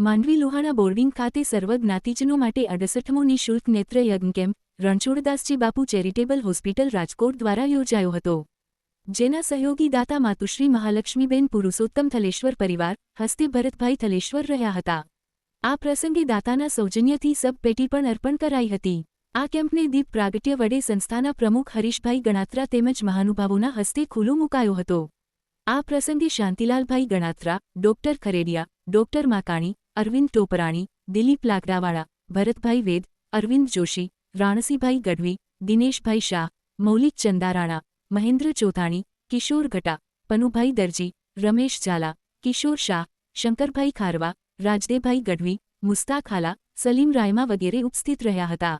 Mandvi Lohana boarding ખાતે સર્વજ્ઞાતિજનો માટે અડસઠમો નિઃશુલ્ક નેત્ર યજ્ઞ કેમ્પ રણછોડદાસજી બાપુ ચેરિટેબલ હોસ્પિટલ રાજકોટ દ્વારા યોજાયો હતો. જેના સહયોગી દાતા માતુશ્રી મહાલક્ષ્મીબેન પુરુષોત્તમ થલેશ્વર પરિવાર, હસ્તે ભરતભાઈ થલેશ્વર રહ્યા હતા. આ પ્રસંગે દાતાના સૌજન્યથી સબ પેટી પણ અર્પણ કરાઈ હતી. આ કેમ્પને દીપ પ્રાગટ્ય વડે સંસ્થાના પ્રમુખ હરીશભાઈ ગણાત્રા તેમજ મહાનુભાવોના હસ્તે ખુલ્લો મુકાયો હતો. આ પ્રસંગે શાંતિલાલભાઈ ગણાત્રા, ડોક્ટર ખરેડિયા, ડોક્ટર માકાણી અરવિંદ ટોપરાણી, દિલીપ લાકડાવાળા ભરતભાઈ વેદ, અરવિંદ જોશી, રાણસીભાઈ ગઢવી, દિનેશભાઈ શાહ, મૌલિક ચંદારાણા, મહેન્દ્ર ચોથાણી, કિશોર ઘટા પનુભાઈ દરજી, રમેશ ઝાલા, કિશોર શાહ, શંકરભાઈ ખારવા, રાજદેભાઈ ગઢવી, મુસ્તાક હાલા સલીમ રાયમા વગેરે ઉપસ્થિત રહ્યા હતા.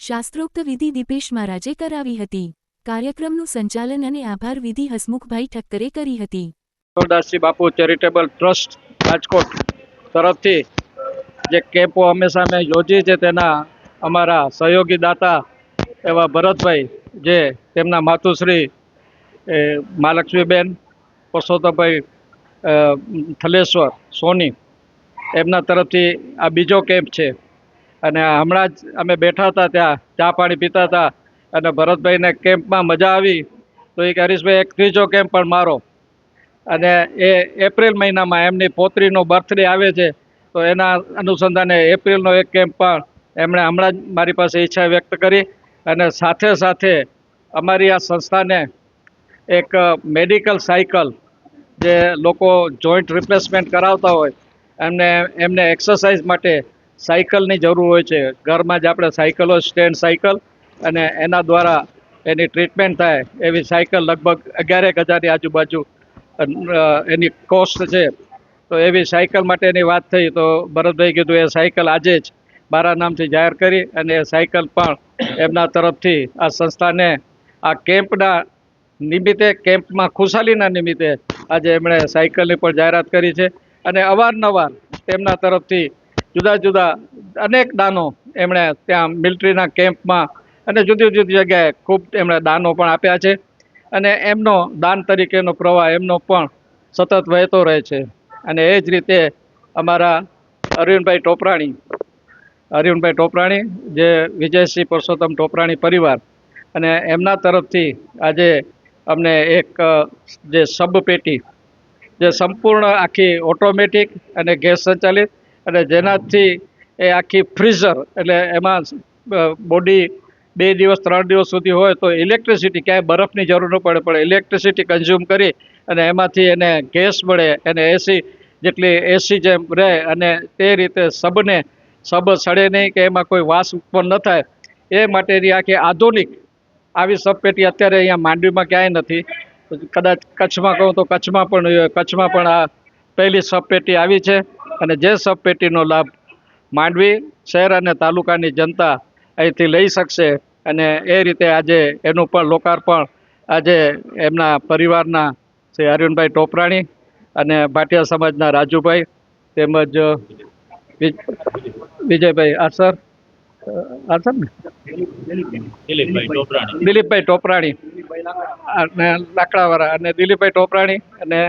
શાસ્ત્રોક્ત વિધિ દીપેશ મહારાજે કરાવી હતી. કાર્યક્રમનું સંચાલન અને આભાર વિધિ હસમુખભાઈ ઠક્કરે કરી હતી. બાપુ ચેરિટેબલ ટ્રસ્ટ રાજકોટ. તરફથી જે કેમ્પો હંમેશા અમે યોજીએ છીએ તેના અમારા સહયોગી દાતા એવા ભરતભાઈ જે તેમના માતુશ્રી એ માલક્ષ્મીબેન પરસોત્તમભાઈ થલેશ્વર, સોની એમના તરફથી આ બીજો કેમ્પ છે. અને હમણાં જ અમે બેઠા હતા ત્યાં, ચા પાણી પીતા હતા અને ભરતભાઈને કેમ્પમાં મજા આવી. તો એક હરીશભાઈ, એક ત્રીજો કેમ્પ પણ મારો. અને એ એપ્રિલ મહિનામાં એમની પોત્રીનો બર્થડે આવે છે, તો એના અનુસંધાને એપ્રિલનો એક કેમ્પ પણ એમણે હમણાં જ મારી પાસે ઈચ્છા વ્યક્ત કરી અને સાથે સાથે અમારી આ સંસ્થાને એક મેડિકલ સાયકલ જે લોકો જોઈન્ટ રિપ્લેસમેન્ટ કરાવતા હોય, એમને એમને એક્સરસાઇઝ માટે સાયકલની જરૂર હોય છે. ઘરમાં જ આપણે સાયકલો સ્ટેન્ડ સાયકલ અને એના દ્વારા એની ટ્રીટમેન્ટ થાય એવી સાયકલ લગભગ અગિયારેક હજારની આજુબાજુ એની કોસ્ટ છે. તો એવી સાયકલ માટેની વાત થઈ તો ભરતભાઈ કીધું એ સાયકલ આજે જ મારા નામથી જાહેર કરી અને એ સાયકલ પણ એમના તરફથી આ સંસ્થાને આ કેમ્પના નિમિત્તે, કેમ્પમાં ખુશાલીના નિમિત્તે આજે એમણે સાયકલની પણ જાહેરાત કરી છે. અને અવારનવાર તેમના તરફથી જુદા જુદા અનેક દાનો એમણે ત્યાં મિલિટરીના કેમ્પમાં અને જુદી જુદી જગ્યાએ ખૂબ એમણે દાનો પણ આપ્યા છે. અને એમનો દાન તરીકેનો પ્રવાહ એમનો પણ સતત વહેતો રહે છે. અને એ જ રીતે અમારા અરવિંદભાઈ ટોપરાણી અરવિંદભાઈ ટોપરાણી જે વિજયસિંહ પરસોત્તમ ટોપરાણી પરિવાર અને એમના તરફથી આજે અમને એક જે સબ પેટી જે સંપૂર્ણ આખી ઓટોમેટિક અને ગેસ સંચાલિત અને જેનાથી એ આખી ફ્રીઝર એટલે એમાં બોડી બે દિવસ, ત્રણ દિવસ સુધી હોય તો ઇલેક્ટ્રિસિટી ક્યાંય બરફની જરૂર ન પડે, પણ ઇલેક્ટ્રિસિટી કન્ઝ્યુમ કરી અને એમાંથી એને ગેસ મળે અને એસી જેટલી એસી જેમ રહે અને તે રીતે સબને, સબ સડે નહીં કે એમાં કોઈ વાસ ઉત્પન્ન ન થાય. એ માટેની આખી આધુનિક આવી સબપેટી અત્યારે અહીંયા માંડવીમાં ક્યાંય નથી. કદાચ કચ્છમાં કહું તો કચ્છમાં પણ કચ્છમાં પણ આ પહેલી સબપેટી આવી છે અને જે સબપેટીનો લાભ માંડવી શહેર અને તાલુકાની જનતા અહીંથી લઈ શકશે અને એ રીતે આજે એનું પણ લોકાર્પણ આજે એમના પરિવારના શ્રી અરવિંદભાઈ ટોપરાણી અને ભાટિયા સમાજના રાજુભાઈ તેમજ વિજ- વિજયભાઈ આસર આસર ને? દિલીપભાઈ ટોપરાણી. દિલીપભાઈ ટોપરાણી અને લાકડાવાળા અને દિલીપભાઈ ટોપરાણી અને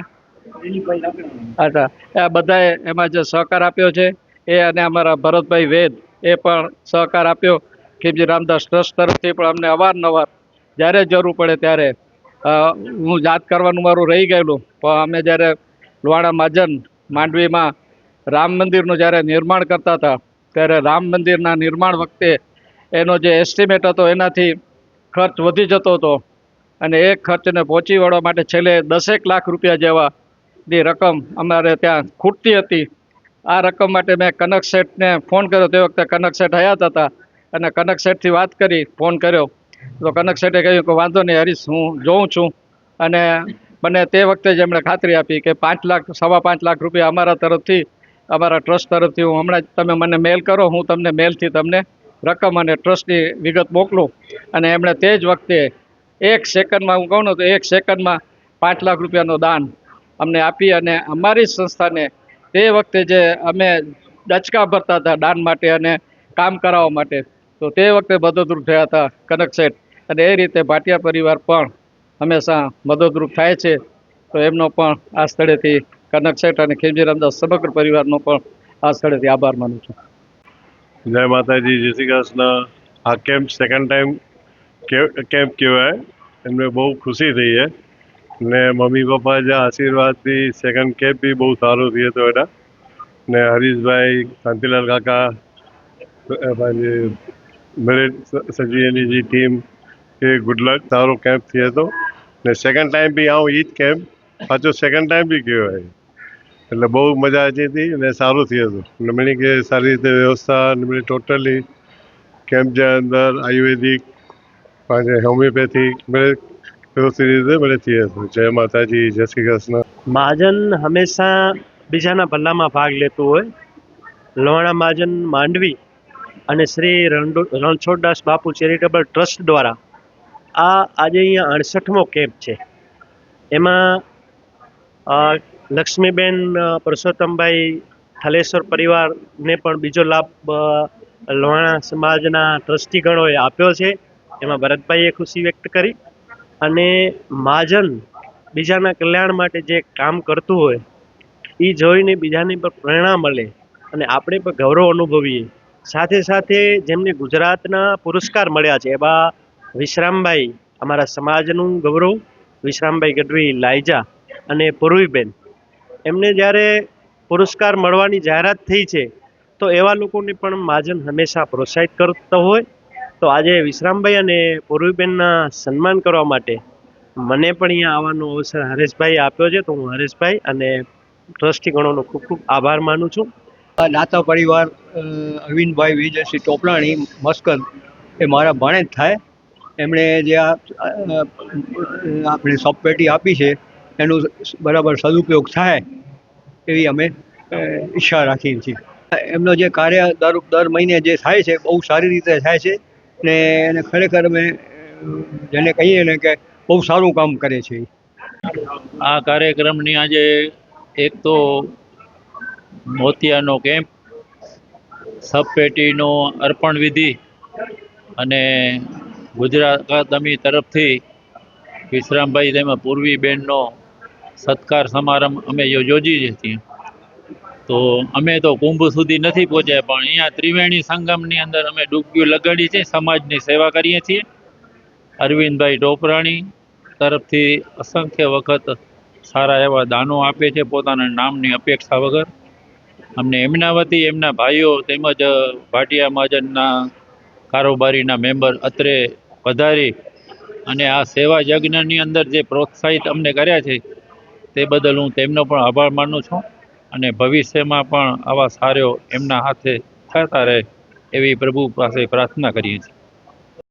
અચ્છા આ બધાએ એમાં જે સહકાર આપ્યો છે એ અને અમારા ભરતભાઈ વેદ એ પણ સહકાર આપ્યો ખીમજી રામદાસ ટ્રસ્ટ તરફથી પણ અમને અવારનવાર જ્યારે જરૂર પડે ત્યારે હું યાદ કરવાનું મારું રહી ગયેલું. પણ અમે જ્યારે લોહાણા મહાજન માંડવીમાં રામ મંદિરનું જ્યારે નિર્માણ કરતા હતા, ત્યારે રામ મંદિરના નિર્માણ વખતે એનો જે એસ્ટિમેટ હતો એનાથી ખર્ચ વધી જતો હતો. અને એ ખર્ચને પહોંચી વળવા માટે છેલ્લે દસેક લાખ રૂપિયા જેવાની રકમ અમારે ત્યાં ખૂટતી હતી. આ રકમ માટે મેં કનક શેઠને ફોન કર્યો. તે વખતે કનક શેઠ હયાત હતા. અને કનક શેઠથી વાત કરી, ફોન કર્યો. તો કનક શેઠે કહ્યું કે વાંધો નહીં હરીશ, હું જોઉં છું. અને મને તે વખતે જ એમણે ખાતરી આપી કે પાંચ લાખ, સવા પાંચ લાખ રૂપિયા અમારા તરફથી, અમારા ટ્રસ્ટ તરફથી હું હમણાં જ તમે મને મેલ કરો, હું તમને મેલથી તમને રકમ અને ટ્રસ્ટની વિગત મોકલું. અને એમણે તે જ વખતે એક સેકન્ડમાં, હું કહું ને તો એક સેકન્ડમાં પાંચ લાખ રૂપિયાનું દાન અમને આપી અને અમારી સંસ્થાને તે વખતે જે અમે ડચકા ભરતા હતા દાન માટે અને કામ કરાવવા માટે તો તે વખતે મદદરૂપ થયા હતા કનક શેઠ. અને એ રીતે ભાટિયા પરિવાર પણ હંમેશા મદદરૂપ થાય છે. તો એમનો પણ આ સ્થળેથી કનક શેઠ અને ખીમજી રામદાસ સમગ્ર પરિવારનો પણ આ સ્થળેથી આભાર માનું છું. જય માતાજી, જય શ્રી કૃષ્ણ. આ કેમ્પ સેકન્ડ ટાઈમ કેમ્પ કહેવાય. એમને બહુ ખુશી થઈ છે. ને મમ્મી પપ્પા જે આશીર્વાદથી સેકન્ડ કેમ્પ બી બહુ સારો થયો હતો એના. ને હરીશભાઈ, શાંતિલાલ કાકા મેરે સંજીવની જી ટીમ એ ગુડ લક સારો કેમ્પ થયો હતો ને સેકન્ડ ટાઈમ બી આવું એ જ કેમ્પ પાછો સેકન્ડ ટાઈમ બી ગયો હોય એટલે બહુ મજા આવી હતી અને સારું થયું હતું મને કે સારી રીતે વ્યવસ્થા ને ટોટલી કેમ્પ જે અંદર આયુર્વેદિક પાસે હોમિયોપેથિક બધે વ્યવસ્થિત રીતે બધે થયું હતું જય માતાજી જય શ્રી કૃષ્ણ મહાજન હંમેશા બીજાના ભલામાં ભાગ લેતું હોય લોણા મહાજન માંડવી અને શ્રી રણછોડદાસ બાપુ ચેરિટેબલ ટ્રસ્ટ દ્વારા આ આજે અહીંયા અડસઠમો કેમ્પ છે. એમાં લક્ષ્મીબેન પરસોત્તમભાઈ થલેશ્વર પરિવારને પણ બીજો લાભ લવાણા સમાજના ટ્રસ્ટીગણોએ આપ્યો છે. એમાં ભરતભાઈએ ખુશી વ્યક્ત કરી અને મહાજન બીજાના કલ્યાણ માટે જે કામ કરતું હોય એ જોઈને બીજાને પણ પ્રેરણા મળે અને આપણે પણ ગૌરવ અનુભવીએ. સાથે સાથે જેમને ગુજરાતના પુરસ્કાર મળ્યા છે એવા વિશ્રામભાઈ, અમારા સમાજનું ગૌરવ, વિશ્રામભાઈ ગઢવી, લાયજા અને પૂર્વીબેન. એમને જ્યારે પુરસ્કાર મળવાની જાહેરાત થઈ છે, તો એવા લોકોને પણ મહાજન હંમેશા પ્રોત્સાહિત કરતો હોય. તો આજે વિશ્રામભાઈ અને પૂર્વીબેનના સન્માન કરવા માટે મને પણ અહીંયા આવવાનો અવસર હરેશભાઈ આપ્યો છે. તો હું હરેશભાઈ અને ટ્રસ્ટી ગણોનો ખૂબ ખૂબ આભાર માનું છું. નાતા પરિવાર અરવિંદભાઈ વિજયસિંહ ટોપલાણી મસ્કત એ મારા ભાણેજ થાય. એમણે જે આપણે સબપેટી આપી છે, એનું બરાબર સદુપયોગ થાય એવી અમે ઈચ્છા રાખીએ છીએ. એમનો જે કાર્ય દર દર મહિને જે થાય છે, બહુ સારી રીતે થાય છે ને એને ખરેખર અમે, જેને કહીએ ને કે બહુ સારું કામ કરે છે આ કાર્યક્રમની આજે એક તો મોતિયાનો કેમ્પ, સબપેટીનો અર્પણ વિધિ અને ગુજરાત અકાદમી તરફથી વિશ્રામભાઈ તેમાં પૂર્વી બેનનો સત્કાર સમારંભ અમે યોજી હતી. તો અમે તો કુંભ સુધી નથી પહોંચ્યા, પણ અહીંયા ત્રિવેણી સંગમની અંદર અમે ડૂબકીઓ લગાડી છે, સમાજની સેવા કરીએ છીએ. અરવિંદભાઈ ટોપરાણી તરફથી અસંખ્ય વખત સારા એવા દાનો આપે છે, પોતાના નામની અપેક્ષા વગર. અમને એમના વતી એમના ભાઈઓ તેમજ ભાટિયા મહાજનના કારોબારીના મેમ્બર અત્રે પધારી અને આ સેવા યજ્ઞની અંદર જે પ્રોત્સાહિત અમને કર્યા છે, તે બદલ હું તેમનો પણ આભાર માનું છું અને ભવિષ્યમાં પણ આવા સારો એમના હાથે થતા રહે એવી પ્રભુ પાસે પ્રાર્થના કરીએ છીએ.